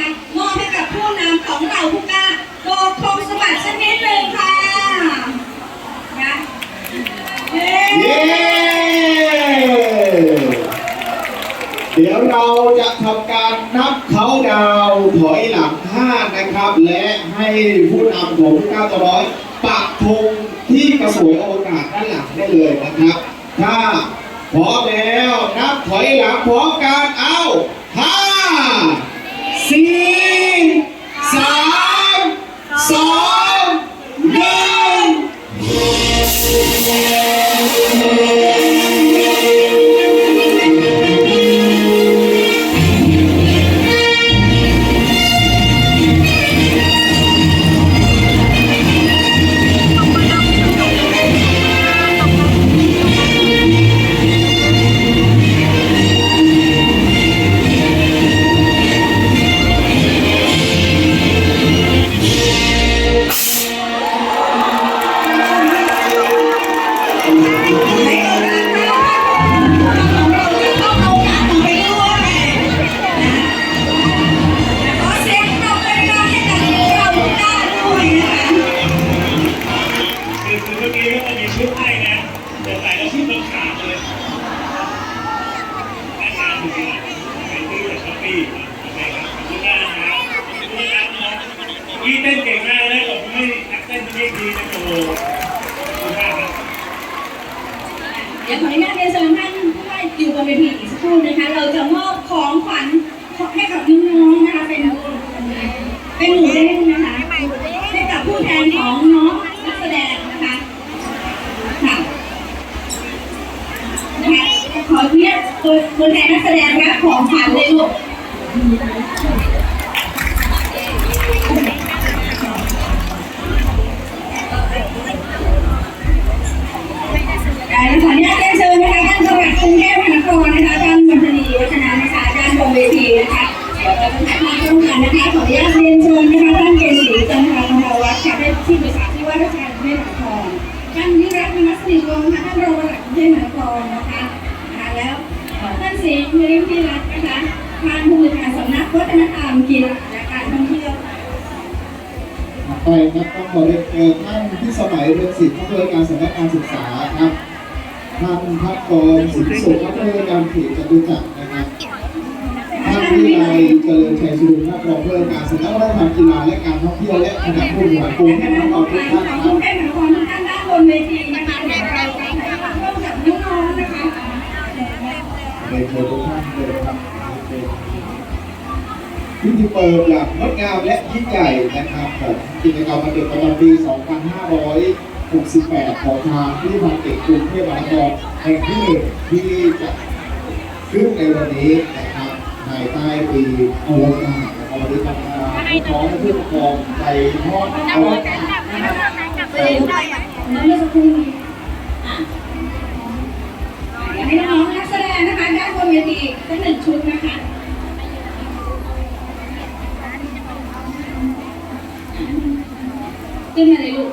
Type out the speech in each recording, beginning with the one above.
นะคะมอบให้กับผู้นำของเราผู้กล้าโบกธงสวัสดิ์สักนิดหนึ่งค่ะนะเย้เย้เดี๋ยวเราจะทำการนับเขาดาวถอยหลัง5นะครับ และให้ผู้นำของผู้ก้าตัวร้อยปักธงที่กระสวยอวกาศด้านหลังได้เลยนะครับ ถ้าพร้อมแล้วนับถอยหลังพร้อมกันเอาห้าสี่สามสองหนึ่ง ใพี่เต้นเก่งมากเลยผมไม่นักเต้นที่ดีนะโอ้เดี๋ยวขออนุญาตเรียนเชิญท่านผู้ว่าอยู่บนเวทีอีกสักครู่นะคะ เราจะมอบของขวัญให้กับน้องๆนะคะเป็นเป็นหมูเด้งนะคะให้กับผู้แทนของน้องนักแสดงนะคะค่ะนะคะขออนุญา ตตัวตัวแทนนักแสดงรับของขวัญเลยลูกได้ขออนุญาตเรียนเชิญนะคะท่านจังหวัดกรุงเทพมหานครนะคะท่านมนตรีวัฒนานะคะด้านบนเวทีนะคะเดี๋ยวเราจะถ่าร่วมกันนะคะขออนุญาตเรียนเชิญนะคะท่านเกณฑ์ศรีจันทราภาวัฒน์ค่ะได้ที่ปรึกษาที่ว่าราชการกรุงเทพมหานครท่านนิรัตน์มนัสสิริวงศ์ค่ะท่านรองปลัดกรุงเทพมหานครนะคะ ท่านศรีมริพิรัตน์นะคะท่านผู้บริการสำนักวัฒนธรรมกีฬาและการท่องเที่ยวไปครับต้องขอเรียนเชิญท่านที่สมัยเรียนศิลป์ผู้บริการสำนักการศึกษาครับท่านพักกรสินสุขผู้บริการเขตจตุจักรนะครับท่านวิไลเจริญชัยสุรินทร์ท่านรองผู้บริการสำนักวัฒนธรรมกีฬาและการท่องเที่ยวและคณะผู้บริหารกรุงเทพมหานครทุกท่านขอบคคุรับณแม่หมายความทุกท่านด้านบนเวทีนะคะ เรียนเชิญทุกท่านเลยครับพิธีเปิดอย่างงดงามและยิ่งใหญ่นะครับของกิจกรรมวันเด็กประจำปี 2568 ของทางพิพิธภัณฑ์เด็กกรุงเทพมหานครแห่งที่หนึ่งที่จะขึ้นในวันนี้นะครับภายใต้ปีอวกาศนะครับวันนี้ทำงานน้องผู้ปกครองไปทอดอวกาศนะครับแล้วเมื่อสักครู่นี้อะเดี๋ กหนึ่งชุดนะคะขึ้นมาเลยลูก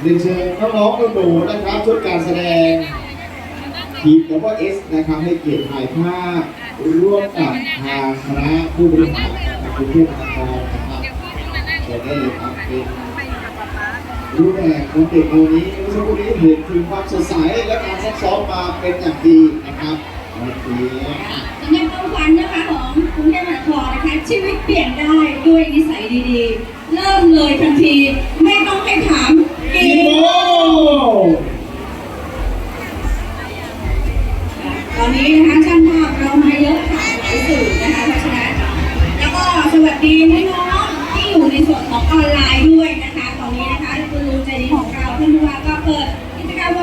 เรียนเชิญน้องๆหนูๆนะครับชุดการแสดงทีมดับเบิลเอสนะครับให้เกียรติถ่ายภาพร่วมกับทางคณะผู้บริหารจากกรุงเทพมหานครนะครับเชิญได้เลยครับ เป็นรูแบบของเด็กคนนี้เมื่อสักครู่นี้เห็นถึงความสดใสและการซักซ้อมมาเป็นอย่างดีนะครับโอเคสำหรับความฝันนะคะของกรุงเทพมหานครนะคะ ชีวิตเปลี่ยนได้ด้วยนิสัยดีๆ เริ่มเลยทันที ไม่ต้องให้ถามกิอีนโมตอนนี้นะคะช่างภาพเรามาเยอะค่ะหลายสื่อนะคะเพราะฉะนั้นแล้วก็สวัสดีน้องๆที่อยู่ในส่วนของออนไลน์ด้วย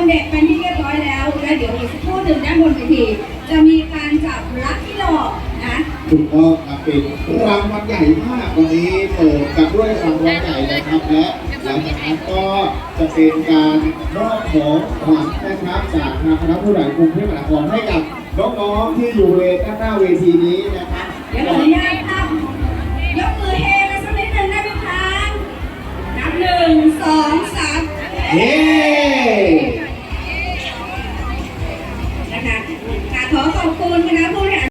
เด็กเป็นที่เรียบร้อยแล้วและเดี๋ยวอีกสักครู่หนึ่งด้านบนเวทีจะมีการจับรักที่หลอกนะถูกต้องครับเป็นรางวัลใหญ่มากวันนี้เปิดกับด้วยรางวัลใหญ่นะครับและหลังจากนั้นก็จะเป็นการมอบของขวัญนะครับจากทางคณะผู้ใหญ่กรุงเทพมหานครให้กับน้องๆที่อยู่เวทีหน้าเวทีนี้นะครับเดี๋ยวขออนุญาตค่ยกมือเฮมาสักนิดหนึ่งได้ไหมคะนับหนึ่งสองสามเฮ